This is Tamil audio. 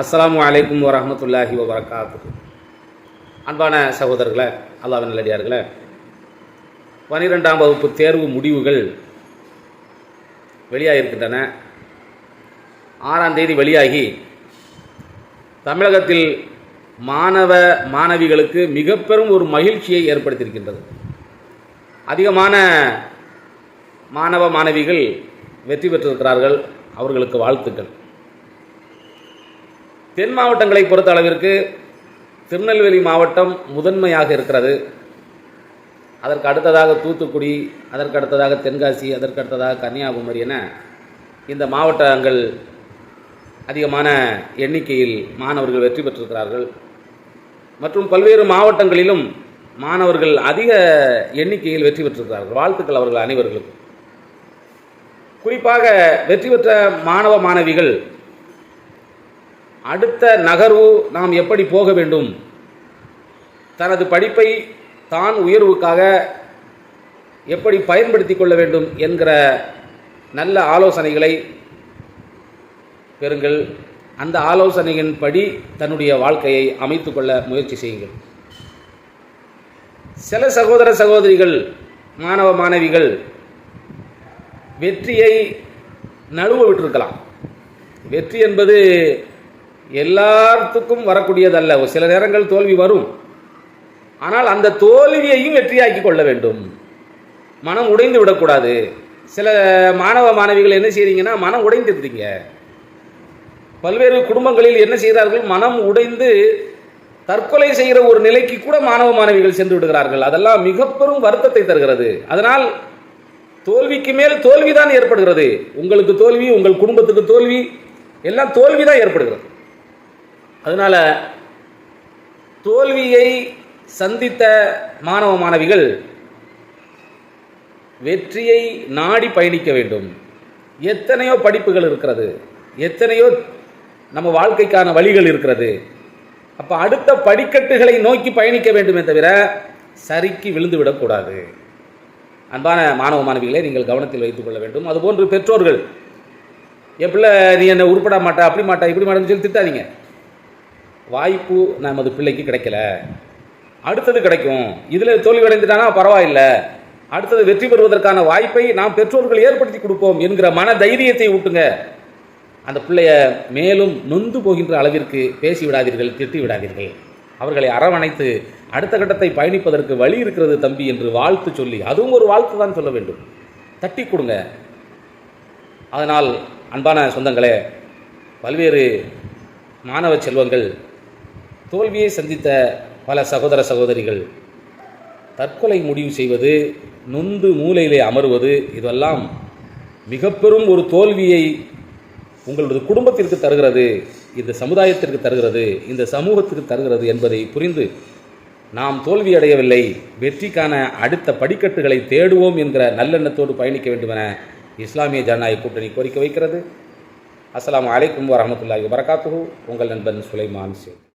அஸ்லாம் வலைக்கம் வரமத்துல்லாஹி வபரகாத்து அன்பான சகோதரர்களே அல்லாவின் நல்லடியார்களே பனிரெண்டாம் வகுப்பு தேர்வு முடிவுகள் வெளியாகியிருக்கின்றன. ஆறாம் தேதி வெளியாகி தமிழகத்தில் மாணவ மாணவிகளுக்கு மிக பெரும் ஒரு மகிழ்ச்சியை ஏற்படுத்தியிருக்கின்றது. அதிகமான மாணவ மாணவிகள் வெற்றி பெற்றிருக்கிறார்கள். அவர்களுக்கு வாழ்த்துக்கள். தென் மாவட்டங்களை பொறுத்த அளவிற்கு திருநெல்வேலி மாவட்டம் முதன்மையாக இருக்கிறது. அதற்கு அடுத்ததாக தூத்துக்குடி அதற்கு அடுத்ததாக தென்காசி அதற்கு அடுத்ததாக கன்னியாகுமரி என இந்த மாவட்டங்கள் அதிகமான எண்ணிக்கையில் மாணவர்கள் வெற்றி பெற்றிருக்கிறார்கள். மற்றும் பல்வேறு மாவட்டங்களிலும் மாணவர்கள் அதிக எண்ணிக்கையில் வெற்றி பெற்றிருக்கிறார்கள். வாழ்த்துக்கள் அவர்கள் அனைவர்களுக்கும். குறிப்பாக வெற்றி பெற்ற மாணவ மாணவிகள் அடுத்த நகர்வு நாம் எப்படி போக வேண்டும்? தனது படிப்பை தான் உயர்வுக்காக எப்படி பயன்படுத்தி கொள்ள வேண்டும் என்கிற நல்ல ஆலோசனைகளை பெறுங்கள். அந்த ஆலோசனையின்படி தன்னுடைய வாழ்க்கையை அமைத்து கொள்ள முயற்சி செய்யுங்கள். சில சகோதர சகோதரிகள் மாணவ மாணவிகள் வெற்றியை நழுவ விட்டிருக்கலாம். வெற்றி என்பது எல்லாத்துக்கும் வரக்கூடியதல்ல. ஒரு சில நேரங்கள் தோல்வி வரும். ஆனால் அந்த தோல்வியையும் வெற்றியாக்கி கொள்ள வேண்டும். மனம் உடைந்து விடக்கூடாது. சில மாணவ மாணவிகள் என்ன செய்றீங்கன்னா மனம் உடைந்துருந்தீங்க பல்வேறு குடும்பங்களில் என்ன செய்கிறார்கள்? மனம் உடைந்து தற்கொலை செய்கிற ஒரு நிலைக்கு கூட மாணவ மாணவிகள் சென்று விடுகிறார்கள். அதெல்லாம் மிக பெரும் வருத்தத்தை தருகிறது. அதனால் தோல்விக்கு மேல் தோல்விதான் ஏற்படுகிறது. உங்களுக்கு தோல்வி உங்கள் குடும்பத்துக்கு தோல்வி எல்லாம் தோல்வி தான் ஏற்படுகிறது. அதனால தோல்வியை சந்தித்த மாணவ மாணவிகள் வெற்றியை நாடி பயணிக்க வேண்டும். எத்தனையோ படிப்புகள் இருக்கிறது. எத்தனையோ நம்ம வாழ்க்கைக்கான வழிகள் இருக்கிறது. அப்போ அடுத்த படிக்கட்டுகளை நோக்கி பயணிக்க வேண்டுமே தவிர சரிக்கு விழுந்து விடக்கூடாது. அன்பான மாணவ மாணவிகளை நீங்கள் கவனத்தில் வைத்துக் கொள்ள வேண்டும். அதுபோன்று பெற்றோர்கள் என் பிள்ளை நீ என்ன உருப்பட மாட்டா அப்படி மாட்டா இப்படி மாட்டேன்னு சொல்லி திட்டாதீங்க. வாய்ப்பு நமது பிள்ளைக்கு கிடைக்கல. அடுத்தது கிடைக்கும். இதில் தோல்வி அடைந்துட்டானா பரவாயில்லை. அடுத்தது வெற்றி பெறுவதற்கான வாய்ப்பை நாம் பெற்றோர்கள் ஏற்படுத்தி கொடுப்போம் என்கிற மன தைரியத்தை ஊட்டுங்க. அந்த பிள்ளைய மேலும் நொந்து போகின்ற அளவிற்கு பேசி விடாதீர்கள் திட்டி விடாதீர்கள். அவர்களை அரவணைத்து அடுத்த கட்டத்தை பயணிப்பதற்கு வழி இருக்கிறது தம்பி என்று வாழ்த்து சொல்லி அதுவும் ஒரு வாழ்த்து தான் சொல்ல வேண்டும். தட்டி கொடுங்க. அதனால் அன்பான சொந்தங்களே பல்வேறு மாணவ செல்வங்கள் தோல்வியை சந்தித்த பல சகோதர சகோதரிகள் தற்கொலை முடிவு செய்வது நொந்து மூலையிலே அமர்வது இதெல்லாம் மிக பெரும் ஒரு தோல்வியை உங்களது குடும்பத்திற்கு தருகிறது இந்த சமுதாயத்திற்கு தருகிறது இந்த சமூகத்திற்கு தருகிறது என்பதை புரிந்து நாம் தோல்வி அடையவில்லை. வெற்றிக்கான அடுத்த படிக்கட்டுகளை தேடுவோம் என்கிற நல்லெண்ணத்தோடு பயணிக்க வேண்டுமென இஸ்லாமிய ஜனநாயக கூட்டணி கோரிக்கை வைக்கிறது. அஸ்லாம் அலைக்கும் வரமத்துல்லாஹி வபரகாத்துஹு. உங்கள் நண்பன் சுலைமான் சேத்.